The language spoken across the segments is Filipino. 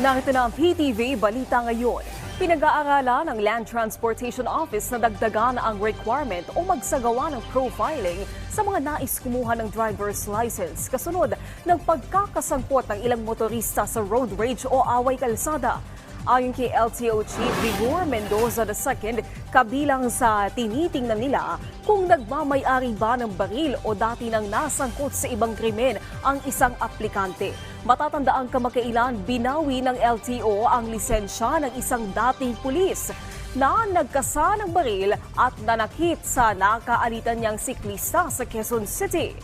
Narito na ang PTV Balita ngayon. Pinag-aaralan ng Land Transportation Office na dagdagan ang requirement o magsagawa ng profiling sa mga nais kumuha ng driver's license kasunod ng pagkakasangkot ng ilang motorista sa road rage o away kalsada. Ayon kay LTO Chief Vigor Mendoza II, kabilang sa tinitingnan nila kung nagmamayari ba ng baril o dati nang nasangkot sa ibang krimen ang isang aplikante. Matatandaan kamakailan binawi ng LTO ang lisensya ng isang dating pulis na nagkasa ng baril at nanakit sa nakaalitan niyang siklista sa Quezon City.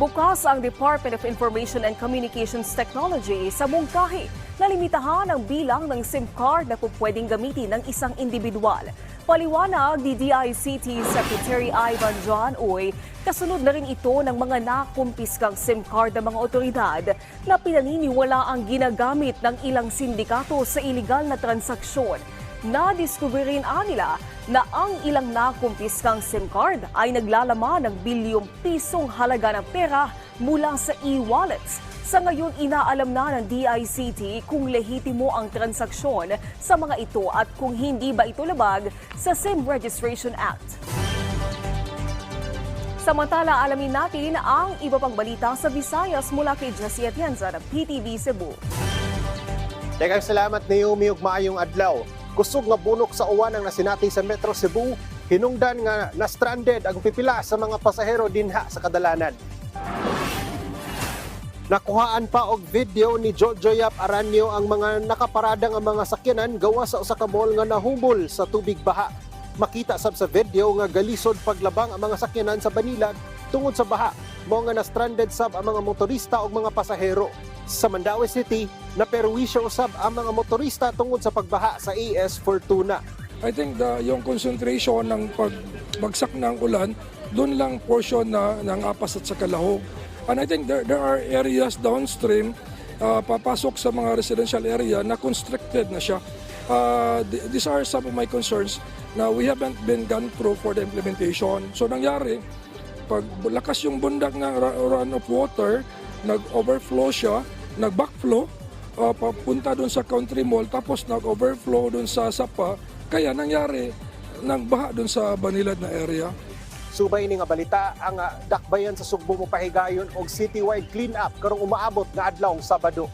Bukas ang Department of Information and Communications Technology sa mungkahi na limitahan ang bilang ng SIM card na pwedeng gamitin ng isang individual. Paliwanag ni DICT Secretary Ivan John Uy, kasunod na rin ito ng mga nakumpiskang SIM card ng mga otoridad na pinaniniwala ang ginagamit ng ilang sindikato sa iligal na transaksyon. Nadiskubre rin nila na ang ilang nakumpiskang SIM card ay naglalaman ng bilyong pisong halaga ng pera mula sa e-wallets. Sa ngayon, inaalam na ng DICT kung lehitimo ang transaksyon sa mga ito at kung hindi ba ito labag sa SIM Registration Act. Samantala, alamin natin ang iba pang balita sa Visayas mula kay Jessie Atienza ng PTV Cebu. Daghang salamat Naomi ug maayong adlaw. Kusog nga bunok sa uwan ang nasinati sa Metro Cebu, hinungdan nga na-stranded ang pipila sa mga pasahero dinha sa kadalanan. Nakuhaan pa og video ni Jojo Yap Aranyo ang mga nakaparada nga mga sakyanan gawa sa usa ka mall nga nahumol sa tubig baha. Makita sab sa video nga galisod paglabang ang mga sakyanan sa Banilag tungod sa baha. Mo nga na-stranded sab ang mga motorista ug mga pasahero. Sa Mandaue City, naperwisyo usab ang mga motorista tungod sa pagbaha sa AS Fortuna. I think the, yung concentration ng pagbagsak ng ulan, doon lang portion na ng apas at sa kalahog. And I think there, there are areas downstream, uh, papasok sa mga residential area na constricted na siya. Uh, th- these are some of my concerns na we haven't been gone through for the implementation. So nangyari, pag lakas yung bundak ng run of water, nag-overflow siya, nag-backflow, uh, papunta doon sa country mall, tapos nag-overflow doon sa Sapa, kaya nangyari, nagbaha doon sa Banilad na area. Subay ni nga balita ang ah, dakbayan sa Sugbo mo pahigayon og citywide clean-up karong umaabot nga adlaw Sabado.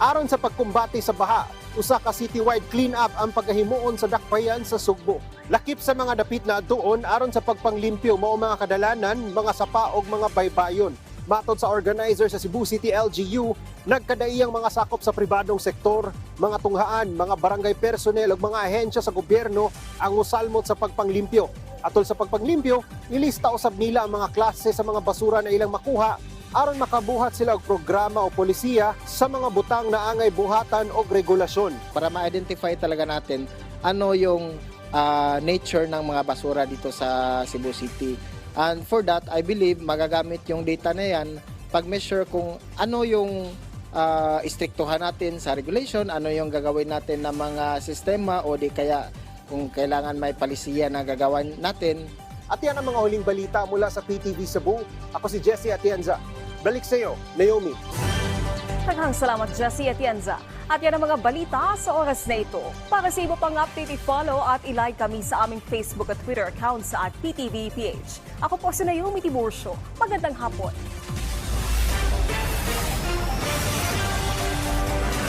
Aron sa pagkumbati sa baha, usa ka citywide clean-up ang pagkahimuon sa dakbayan sa Sugbo. Lakip sa mga dapit na adtuon aron sa pagpanglimpyo mao mga kadalanan, mga sapa ug mga baybayon. Matod sa organizer sa Cebu City LGU, nagkadaiyang mga sakop sa pribadong sektor, mga tunghaan, mga barangay personnel ug mga ahensya sa gobyerno ang musalmot sa pagpanglimpyo. Atol sa pagpanglimpyo, nilista usab nila ang mga klase sa mga basura na ilang makuha aron makabuhat sila og programa o polisiya sa mga butang na angay buhatan o regulasyon. para ma-identify talaga natin ano yung ah, nature ng mga basura dito sa Cebu City. And for that, I believe magagamit yung data na yan pag-measure kung ano yung ah, istriktuhan natin sa regulation, ano yung gagawin natin ng mga sistema o di kaya kung kailangan may palisiya na gagawin natin At yan ang mga huling balita mula sa PTV Cebu. Ako si Jesse Atienza. Balik sa iyo, Naomi. Taghang salamat Jessie Atienza. At yan ang mga balita sa oras na ito. Para sa iba pang update, i-follow at i-like kami sa aming Facebook at Twitter accounts sa at PTVPH. Ako po si Naomi Tiburcio. Magandang hapon.